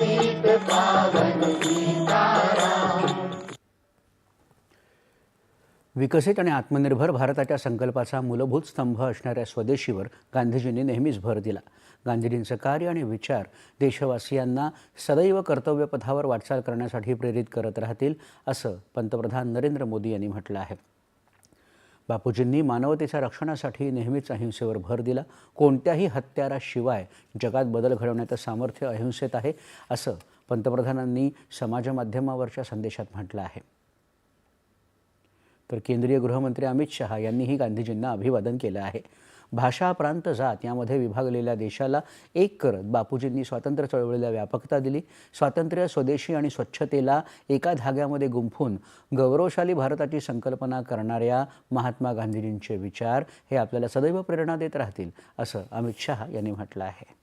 सीत पावन विकसित आणि आत्मनिर्भर भारताच्या संकल्पाचा मूलभूत स्तंभ असणाऱ्या स्वदेशीवर गांधीजींनी नेहमीच भर दिला. गांधीजींचं कार्य आणि विचार देशवासियांना सदैव कर्तव्यपथावर वाटचाल करण्यासाठी प्रेरित करत राहतील असं पंतप्रधान नरेंद्र मोदी यांनी म्हटलं आहे. बापूजींनी मानवतेच्या रक्षणासाठी नेहमीच अहिंसेवर भर दिला. कोणत्याही हत्याराशिवाय जगात बदल घडवण्याचं सामर्थ्य अहिंसेत आहे असं पंतप्रधानांनी समाजमाध्यमावरच्या संदेशात म्हटलं आहे. तर केंद्रीय गृहमंत्री अमित शहा यांनीही गांधीजींना अभिवादन केलं आहे. भाषा प्रांत जात यामध्ये विभागलेल्या देशाला एक करत बापूजींनी स्वातंत्र्य चळवळीला व्यापकता दिली. स्वातंत्र्य स्वदेशी आणि स्वच्छतेला एका धाग्यामध्ये गुंफून गौरवशाली भारताची संकल्पना करणाऱ्या महात्मा गांधीजींचे विचार हे आपल्याला सदैव प्रेरणा देत राहतील असं अमित शहा यांनी म्हटलं आहे.